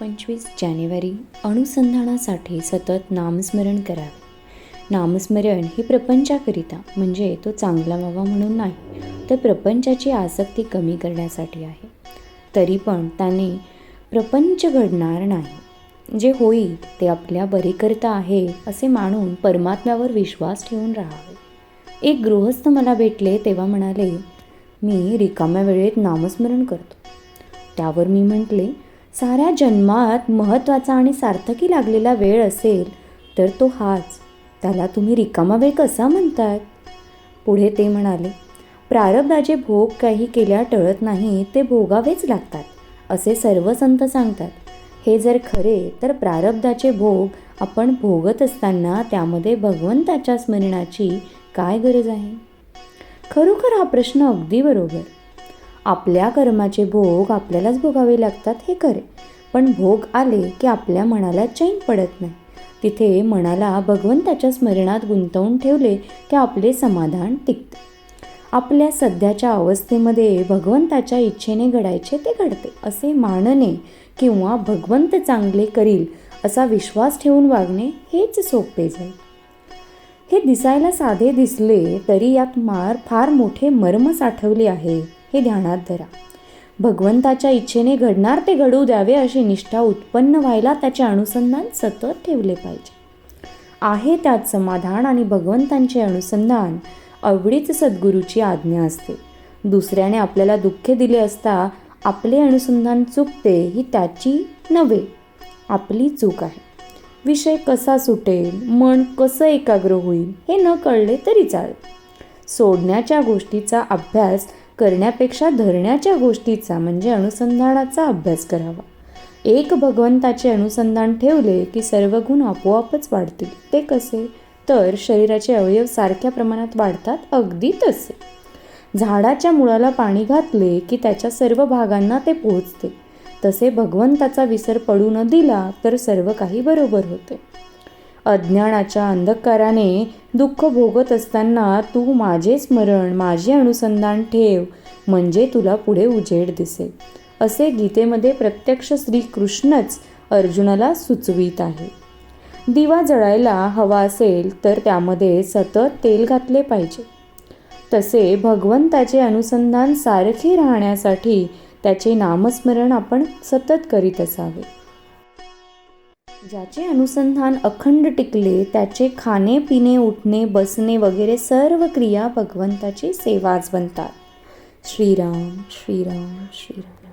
पंचवीस जानेवारी अनुसंधानासाठी सतत नामस्मरण करावे नामस्मरण हे प्रपंचाकरिता म्हणजे तो चांगला व्हावा म्हणून नाही तर प्रपंचाची आसक्ती कमी करण्यासाठी आहे. तरी पण त्याने प्रपंच घडणार नाही. जे होईल ते आपल्या बरेकरता आहे असे मानून परमात्म्यावर विश्वास ठेवून राहावे. एक गृहस्थ मला भेटले तेव्हा म्हणाले मी रिकाम्या वेळेत नामस्मरण करतो. त्यावर मी म्हटले साऱ्या जन्मात महत्त्वाचा आणि सार्थकी लागलेला वेळ असेल तर तो हाच. त्याला तुम्ही रिकामा वेळ कसा म्हणतात पुढे ते म्हणाले प्रारब्धाचे भोग काही केल्या टळत नाही ते भोगावेच लागतात असे सर्व संत सांगतात. हे जर खरे तर प्रारब्धाचे भोग आपण भोगत असताना त्यामध्ये भगवंताच्या स्मरणाची काय गरज आहे? खरोखर हा प्रश्न अगदी बरोबर. आपल्या कर्माचे भोग आपल्यालाच भोगावे लागतात हे खरे. पण भोग आले की आपल्या मनाला चैन पडत नाही. तिथे मनाला भगवंताच्या स्मरणात गुंतवून ठेवले की आपले समाधान टिकते. आपल्या सध्याच्या अवस्थेमध्ये भगवंताच्या इच्छेने घडायचे ते घडते असे मानणे किंवा भगवंत चांगले करील असा विश्वास ठेवून वागणे हेच सोपे जाईल. हे दिसायला साधे दिसले तरी यात मार फार मोठे मर्म साठवले आहे. हे ध्यानात धरा. भगवंताच्या इच्छेने घडणार ते घडू द्यावे अशी निष्ठा उत्पन्न व्हायला त्याचे अनुसंधान सतत ठेवले पाहिजे. आहे त्यात समाधान आणि भगवंतांचे अनुसंधान आवडीच सद्गुरूची आज्ञा असते. दुसऱ्याने आपल्याला दुःख दिले असता आपले अनुसंधान चुकते ही त्याची नव्हे आपली चूक आहे. विषय कसा सुटेल मन कसं एकाग्र होईल हे न कळले तरी चालेल. सोडण्याच्या गोष्टीचा अभ्यास करण्यापेक्षा धरण्याच्या गोष्टीचा म्हणजे अनुसंधानाचा अभ्यास करावा. एक भगवंताचे अनुसंधान ठेवले की सर्व गुण आपोआपच वाढतील. ते कसे? तर शरीराचे अवयव सारख्या प्रमाणात वाढतात अगदी तसे. झाडाच्या मुळाला पाणी घातले की त्याच्या सर्व भागांना ते पोहोचते. तसे भगवंताचा विसर पडू न दिला तर सर्व काही बरोबर होते. अज्ञानाच्या अंधकाराने दुःख भोगत असताना तू माझे स्मरण माझे अनुसंधान ठेव म्हणजे तुला पुढे उजेड दिसेल. असे गीतेमध्ये प्रत्यक्ष श्रीकृष्णच अर्जुनाला सुचवित आहे. दिवा जळायला हवा असेल तर त्यामध्ये सतत तेल घातले पाहिजे. तसे भगवंताचे अनुसंधान सारखे राहण्यासाठी त्याचे नामस्मरण आपण सतत करीत असावे. ज्याचे अनुसंधान अखंड टिकले त्याचे खाणे पिणे उठणे बसणे वगैरे सर्व क्रिया भगवंताची सेवाच बनतात. श्रीराम श्रीराम श्रीराम.